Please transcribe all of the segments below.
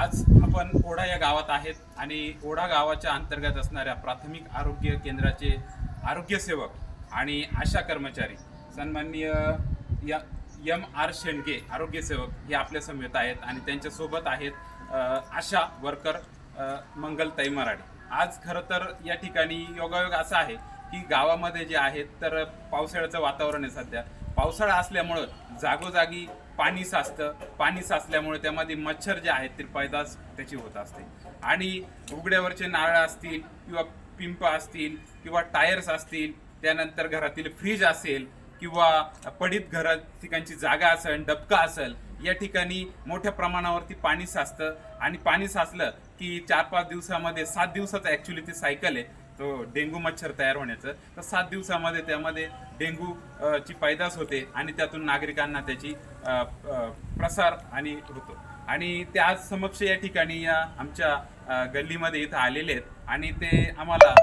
आज आपण ओढा या गावात आहेत आणि ओढा गावाच्या अंतर्गत असणाऱ्या प्राथमिक आरोग्य केंद्राचे आरोग्य सेवक आणि आशा कर्मचारी सन्माननीय या एम आर शेंडगे आरोग्य सेवक हे आपल्या समेत आहेत आणि त्यांच्यासोबत आहेत आशा वर्कर मंगल मंगलताई मराठे आज खरं तर या ठिकाणी योगायोग असा आहे की गावामध्ये जे आहेत तर पावसाळ्याचं वातावरण आहे सध्या. पावसाळा असल्यामुळं जागोजागी पाणी साचतं. पाणी साचल्यामुळे त्यामध्ये मच्छर जे आहेत ते पैदास त्याची होत असते. आणि उघड्यावरचे नारळ असतील किंवा पिंप असतील किंवा टायर्स असतील त्यानंतर घरातील फ्रीज असेल किंवा पडीत घरात ठिकाणची जागा असेल डबका असेल या ठिकाणी मोठ्या प्रमाणावरती पाणी साचतं. आणि पाणी साचलं की चार पाच दिवसामध्ये सात दिवसाचं ॲक्च्युली ती सायकल आहे. तो डेंगू मच्छर तयार होण्याचं. तर सात दिवसामध्ये त्यामध्ये डेंगू ची पैदास होते आणि त्यातून नागरिकांना त्याची प्रसार आणि होतो. आणि ते आज समक्ष या ठिकाणी या आमच्या गल्लीमध्ये इथं आलेले आहेत. आणि ते आम्हाला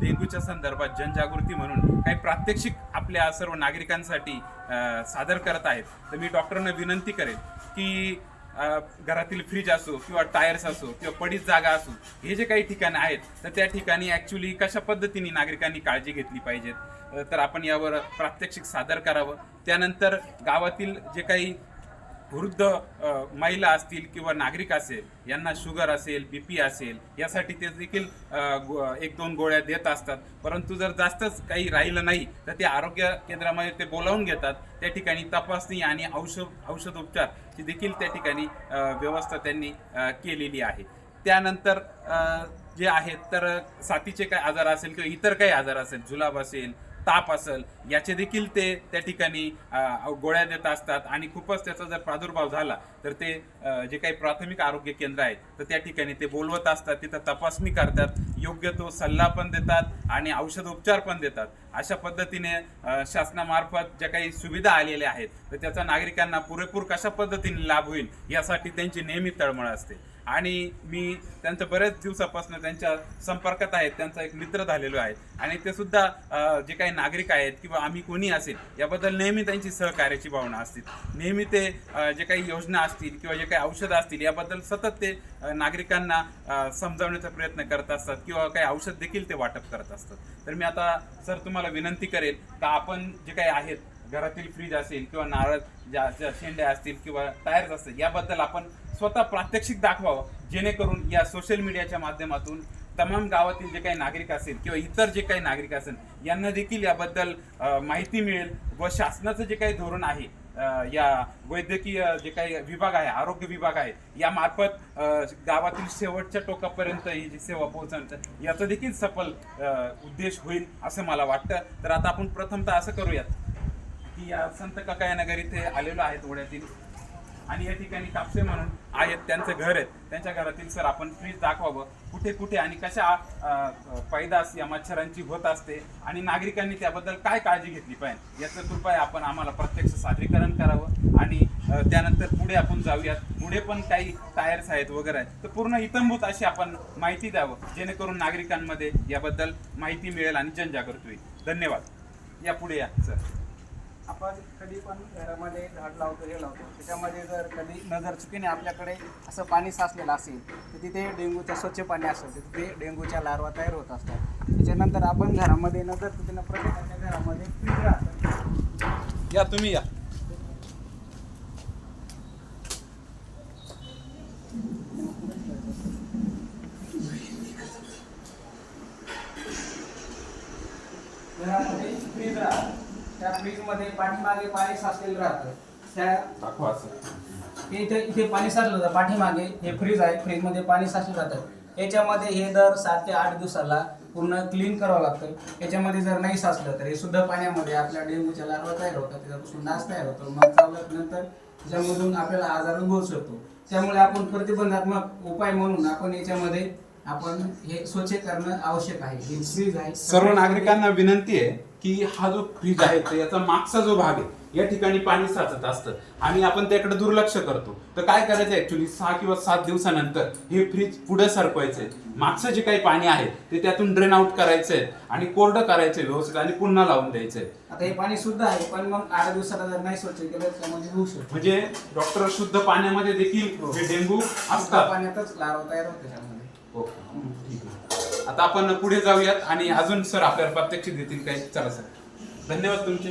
डेंग्यूच्या संदर्भात जनजागृती म्हणून काही प्रात्यक्षिक आपल्या सर्व नागरिकांसाठी सादर करत आहेत. तर मी डॉक्टरांना विनंती करेन की घरातील फ्रीज असो किंवा टायर्स असो किंवा पडीत जागा असो हे जे काही ठिकाणं आहेत तर त्या ठिकाणी ॲक्च्युली कशा पद्धतीने नागरिकांनी काळजी घेतली पाहिजेत? तर आपण यावर प्रात्यक्षिक सादर करावं. त्यानंतर गावातील जे काही वृद्ध महिला असतील किंवा नागरिक असेल यांना शुगर असेल बी पी असेल यासाठी ते देखील गो- एक दोन गोळ्या देत असतात. परंतु जर जास्तच काही राहिलं नाही तर ते आरोग्य केंद्रामध्ये ते बोलावून घेतात. त्या ठिकाणी तपासणी आणि औषध औषधोपचारची देखील त्या ठिकाणी व्यवस्था त्यांनी केलेली आहे. त्यानंतर जे आहेत तर साथीचे काय आजार असेल किंवा इतर काही आजार असेल जुलाब असेल ताप असेल याचे देखील ते त्या ठिकाणी गोळ्या देत असतात. आणि खूपच त्याचा जर प्रादुर्भाव झाला तर ते जे काही प्राथमिक आरोग्य केंद्र आहेत तर त्या ठिकाणी ते बोलवत असतात तिथं तपासणी करतात. योग्य तो सल्ला पण देतात आणि औषधोपचार पण देतात. अशा पद्धतीने शासनामार्फत ज्या काही सुविधा आलेल्या आहेत तर त्याचा नागरिकांना पुरेपूर कशा पद्धतीने लाभ होईल यासाठी त्यांची नेहमी तळमळ असते. आणि मी त्यांचं बऱ्याच दिवसापासून त्यांच्या संपर्कात आहेत त्यांचा एक मित्र झालेलो आहे. आणि ते सुद्धा जे काही नागरिक आहेत किंवा आम्ही कोणी असेल याबद्दल नेहमी त्यांची सहकार्याची भावना असतील. नेहमी ते जे काही योजना असतील किंवा जे काही औषधं असतील याबद्दल सतत ते नागरिकांना समजावण्याचा प्रयत्न करत असतात किंवा काही औषध देखील ते वाटप करत असतात. तर मी आता सर तुम्हाला विनंती करेल तर आपण जे काही आहेत घरातील फ्रीज असेल किंवा नारळ ज्या ज्या शेंड्या असतील किंवा टायर्स असतील याबद्दल आपण स्वतः प्रात्यक्षिक दाखवावं जेणेकरून या सोशल मीडियाच्या माध्यमातून तमाम गावातील जे काही नागरिक असेल किंवा इतर जे काही नागरिक असेल यांना देखील याबद्दल माहिती मिळेल व शासनाचं जे काही धोरण आहे या वैद्यकीय जे काही विभाग आहे आरोग्य विभाग आहे यामार्फत गावातील शेवटच्या टोकापर्यंत ही जी सेवा पोहोचवण्याचं याचा देखील सफल उद्देश होईल असं मला वाटतं. तर आता आपण प्रथमतः असं करूयात. की या संत काकाया नगर इथे आलेलो आहेत ओढ्यातील. आणि या ठिकाणी कापसे म्हणून आहेत त्यांचं घर आहेत. त्यांच्या घरातील सर आपण फ्रीज दाखवावं. कुठे कुठे आणि कशा पैदास या मच्छरांची होत असते आणि नागरिकांनी त्याबद्दल काय काळजी घेतली पाहिजे याचं कृपया आपण आम्हाला प्रत्यक्ष सादरीकरण करावं आणि त्यानंतर पुढे आपण जाऊयात. पुढे पण काही टायर्स आहेत वगैरे आहेत. तर पूर्ण इतंभूत अशी आपण माहिती द्यावं जेणेकरून नागरिकांमध्ये याबद्दल माहिती मिळेल आणि जनजागृती होईल. धन्यवाद. या पुढे या सर. आपण कधी पण घरामध्ये झाड लावतो हे लावतो. त्याच्यामध्ये जर कधी नजर चुकीने आपल्याकडे असं पाणी साचलेलं असेल तर तिथे डेंग्यूचं स्वच्छ पाणी असेल तर तिथे डेंग्यूच्या लार्वा तयार होत असतात. त्याच्यानंतर आपण घरामध्ये नजर चुकीनं प्रत्येकाच्या घरामध्ये या तुम्ही या घरामध्ये फ्रीज राहतं त्या फ्रीजमध्ये पाठीमागे पाणी साचलेलं राहतं. त्या दाखवा असं. हे इथे इथे पाणी साचलं जातं पाठीमागे हे फ्रीज आहे. फ्रीजमध्ये पाणी साचलं जातं याच्यामध्ये हे दर सात ते आठ दिवसाला पूर्ण क्लीन करावं लागतं. याच्यामध्ये जर नाही साचलं तर हे शुद्ध पाण्यामध्ये आपल्या डेंग्यूच्या लार्वा तयार होतात. त्याच्यापासून डास तयार होतो. मग चावल्यात नंतर त्याच्यामधून आपल्याला आजार उद्भवू शकतो त्यामुळे आपण प्रतिबंधात्मक उपाय म्हणून आपण याच्यामध्ये आपण हे स्वच्छ करणं आवश्यक आहे. हे फ्रीज आहे. सर्व नागरिकांना विनंती आहे की हा जो फ्रीज आहे तर याचा मागचा जो भाग आहे या ठिकाणी पाणी साचत असतं. आणि आपण त्याकडे दुर्लक्ष करतो. तर काय करायचं ऍक्च्युली सहा किंवा सात दिवसानंतर हे फ्रीज पुढे सरकवायचंय. मागचं जे काही पाणी आहे ते त्यातून ड्रेन आउट करायचंय आणि कोरडं करायचंय व्यवस्थित आणि पुन्हा लावून द्यायचंय. आता हे पाणी शुद्ध आहे पण मग आठ दिवसाला जर नाही स्वच्छ केलं तर म्हणजे होऊ शकतो. म्हणजे डॉक्टर शुद्ध पाण्यामध्ये देखील हे. डेंगू असतात. पाण्यातच लार्वा तयार होते ओके. ठीक आहे. आता आपण पुढे जाऊयात आणि अजून सर आपल्याला प्रत्यक्ष देतील काही चला सर. धन्यवाद तुमचे.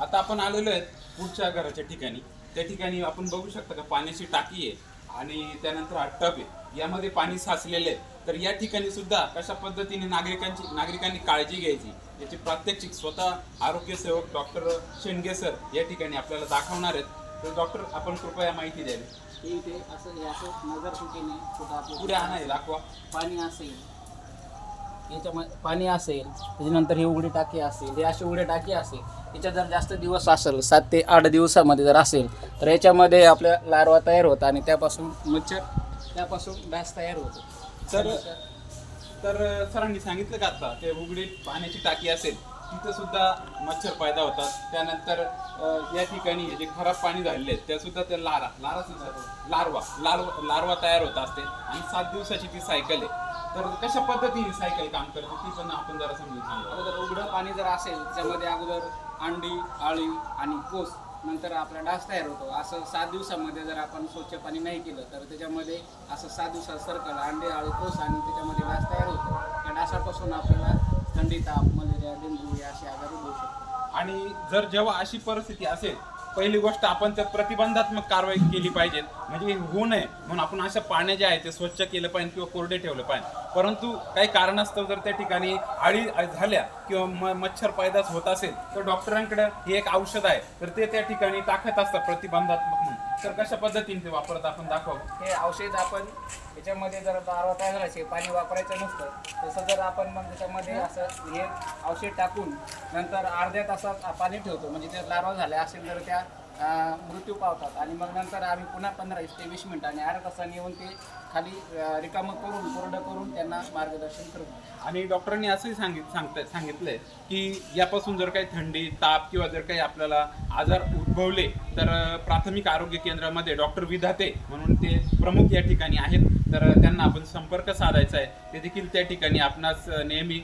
आता आपण आलेलो आहेत पुढच्या घराच्या ठिकाणी. त्या ठिकाणी आपण बघू शकता का पाण्याची टाकी आहे आणि त्यानंतर हा टब आहे. यामध्ये पाणी साचलेले आहे. तर या ठिकाणी सुद्धा कशा पद्धतीने नागरिकांची नागरिकांनी काळजी घ्यायची याची प्रात्यक्षिक स्वतः आरोग्य सेवक डॉक्टर शेंडगे सर या ठिकाणी आपल्याला दाखवणार आहेत. तर डॉक्टर आपण कृपया माहिती द्यावी. हे इथे असं हे असं नजर कुठं आपलं पुढे आणा हे दाखवा. पाणी असेल याच्यामध्ये पाणी असेल त्याच्यानंतर ही उघडी टाकी असेल हे अशी उघडी टाकी असेल याच्यात जर जास्त दिवस असेल सात ते आठ दिवसामध्ये जर असेल तर याच्यामध्ये आपल्या लार्वा तयार होतात आणि त्यापासून मच्छर त्यापासून डास तयार होतो. तर तर सरांनी सांगितलं का आता? ते उघडी पाण्याची टाकी असेल. तिथं सुद्धा मच्छर पैदा होतात. त्यानंतर या ठिकाणी जे खराब पाणी झालेले आहेत त्यासुद्धा त्या लारा लारा सुद्धा लार्वा लार्वा लार्वा तयार होत असते. आणि सात दिवसाची ती सायकल आहे. तर कशा पद्धतीने सायकल काम करते ती पण आपण जरा समजून सांगा. अगोदर उघडं पाणी जर असेल त्यामध्ये अगोदर अंडी आळी आणि कोस नंतर आपला डास तयार होतो. असं सात दिवसामध्ये जर आपण स्वच्छ पाणी नाही केलं तर त्याच्यामध्ये असं सात दिवसात सर्कल अंडे आळू कोस आणि त्याच्यामध्ये डास तयार होतो. त्या डासापासून आपल्याला थंडी ताप मलेरिया डेंग्यू असे होऊ शकतात आणि जर जेव्हा अशी परिस्थिती असेल पहिली गोष्ट आपण त्यात प्रतिबंधात्मक कारवाई केली पाहिजे. म्हणजे हे होऊ नये म्हणून आपण अशा पाण्या ज्या आहेत ते स्वच्छ केलं पाहिजे किंवा कोरडे ठेवलं पाहिजे. परंतु काही कारणास्तव जर त्या ठिकाणी आळी झाल्या किंवा म मच्छर पैदास होत असेल तर डॉक्टरांकडे हे एक औषध आहे. तर ते त्या ठिकाणी टाकत असतात प्रतिबंधात्मक म्हणून. तर कशा पद्धतीने ते वापरत आपण दाखव हे औषध आपण याच्यामध्ये जर दारवा तयार झाल्याचे पाणी वापरायचं नसतं तसं जर आपण मग त्याच्यामध्ये असं हे औषध टाकून नंतर अर्ध्या तासात पाणी ठेवतो म्हणजे ते लारवा झाल्या असेल तर त्या मृत्यू पावतात. आणि मग नंतर आम्ही पुन्हा पंधरा ते वीस मिनिटांनी अर्ध्या तासाने येऊन ते खाली रिकामं करून कोरडं करून त्यांना मार्गदर्शन करतो आणि डॉक्टरांनी असंही सांगित सांगत सांगितलंय की यापासून जर काही थंडी ताप किंवा जर काही आपल्याला आजार उद्भवले तर प्राथमिक आरोग्य केंद्रामध्ये डॉक्टर विधाते म्हणून ते प्रमुख या ठिकाणी आहेत तर त्यांना आपण संपर्क साधायचा आहे. ते देखील त्या ठिकाणी आपणास नेहमी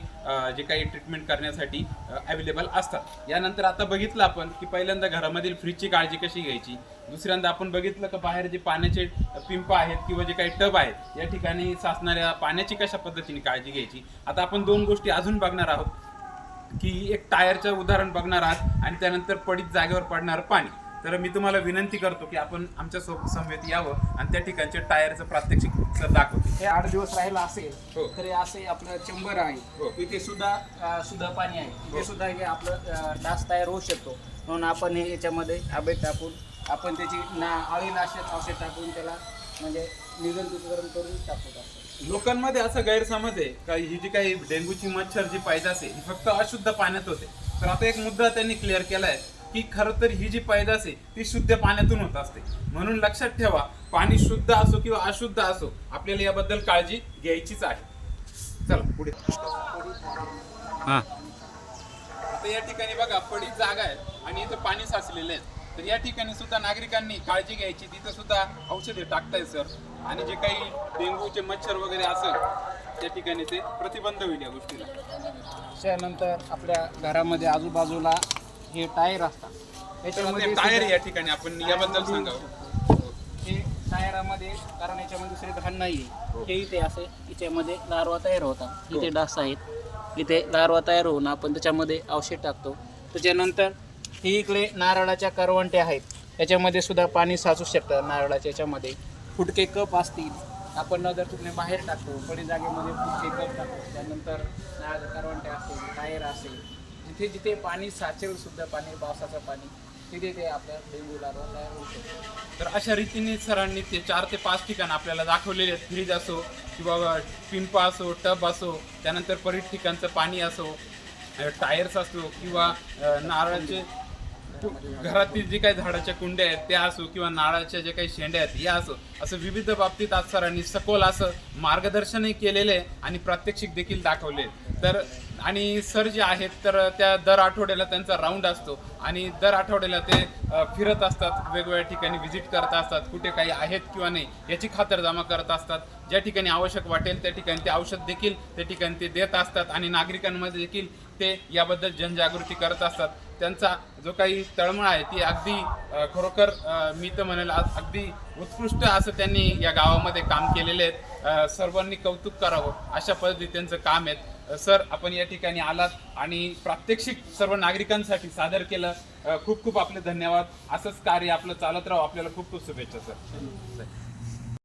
जे काही ट्रीटमेंट करण्यासाठी अवेलेबल असतात. यानंतर आता बघितलं आपण की पहिल्यांदा घरामधील फ्रीजची काळजी कशी घ्यायची? दुसऱ्यांदा आपण बघितलं का बाहेर जे पाण्याचे पिंप आहेत किंवा जे काही टब आहेत या ठिकाणी साचणाऱ्या पाण्याची कशा पद्धतीने काळजी घ्यायची? आता आपण दोन गोष्टी अजून बघणार आहोत की एक टायरचं उदाहरण बघणार आहात आणि त्यानंतर पडीत जागेवर पडणारं पाणी. तर मी तुम्हाला विनंती करतो की आपण आमच्या समवेत यावं आणि त्या ठिकाणचे टायरचं प्रात्यक्षिक सर दाखवतो हे आठ दिवस राहिला असेल हो. तर हे असे आपलं चंबर हो. आहे इथे सुद्धा अं, शुद्ध पाणी आहे. हो. इथे सुद्धा हे आपलं डास तयार होऊ शकतो. म्हणून आपण हे याच्यामध्ये आबे टाकून आपण त्याची ना आळी नाशक औषध टाकून त्याला म्हणजे निर्जंतुकीकरण करून टाकतो लोकांमध्ये असा गैरसमज आहे का ही जी काही डेंग्यूची मच्छर जी पैदास आहे ही फक्त अशुद्ध पाण्यात होते. तर आता एक मुद्दा त्यांनी क्लिअर केलाय. की खरं तर ही जी पैदास आहे ती शुद्ध पाण्यातून होत असते. म्हणून लक्षात ठेवा पाणी शुद्ध असो किंवा अशुद्ध असो आपल्याला याबद्दल काळजी घ्यायचीच आहे. चला पुढे. हा. आता या ठिकाणी बघा पडीत जागा आहे आणि इथं पाणी साचलेलं आहे. तर या ठिकाणी सुद्धा नागरिकांनी काळजी घ्यायची. तिथं सुद्धा औषधे टाकताय सर. आणि जे काही डेंग्यूचे मच्छर वगैरे असेल त्या ठिकाणी ते प्रतिबंध होईल या गोष्टीला. त्यानंतर आपल्या घरामध्ये आजूबाजूला हे टायर असतात. याच्यामध्ये टायर या ठिकाणी आपण याबद्दल सांगावं. हे टायरामध्ये कारण याच्यामध्ये दुसरे घाण नाही हो. आहे हे इथे असे याच्यामध्ये लार्वा तयार होतात इथे डास आहेत. इथे लार्वा तयार होऊन आपण त्याच्यामध्ये औषध टाकतो. त्याच्यानंतर हे इकडे नारळाच्या करवंट्या आहेत. याच्यामध्ये सुद्धा पाणी साचू शकतं नारळाच्या याच्यामध्ये. फुटके कप असतील. आपण नजर चुकणे बाहेर टाकतो. पडी जागेमध्ये फुटके कप टाकतो. त्यानंतर नारळ करवंट्या असतील टायर असेल. जिथे जिथे पाणी साचेल सुद्धा पाणी पावसाचं पाणी तिथे ते आपल्या डेंग्यू तयार होऊ शकतो. तर अशा रीतीने सरांनी ते चार ते पाच ठिकाण आपल्याला दाखवलेले आहेत. फ्रीज असो किंवा पिंप असो टब असो त्यानंतर परीट ठिकाणचं पाणी असो टायर्स असो किंवा नारळाचे घरातील जे काही झाडाच्या कुंड्या आहेत त्या असो किंवा नारळाच्या जे काही शेंड्या आहेत या असो असं विविध बाबतीत आज सरांनी सखोल असं मार्गदर्शनही केलेले आहे आणि प्रात्यक्षिक देखील दाखवले तर आणि सर जे आहेत तर त्या दर आठवड्याला त्यांचा राऊंड असतो. आणि दर आठवड्याला ते फिरत असतात वेगवेगळ्या ठिकाणी व्हिजिट करत असतात कुठे काही आहेत किंवा नाही याची खातरजमा करत असतात. ज्या ठिकाणी आवश्यक वाटेल त्या ठिकाणी ते औषध देखील त्या ठिकाणी ते देत असतात. आणि नागरिकांमध्ये देखील ते याबद्दल जनजागृती करत असतात. त्यांचा जो काही तळमळ आहे ती अगदी खरोखर मी तर म्हणेल आज अगदी उत्कृष्ट असं त्यांनी या गावामध्ये काम केलेले आहेत. सर्वांनी कौतुक करावं अशा पद्धती त्यांचं काम आहे सर आपण या ठिकाणी आलात आणि प्रात्यक्षिक सर्व नागरिकांसाठी सादर केलं. खूप खूप आपले धन्यवाद. असंच कार्य आपलं चालत राहू. आपल्याला खूप खूप शुभेच्छा सर.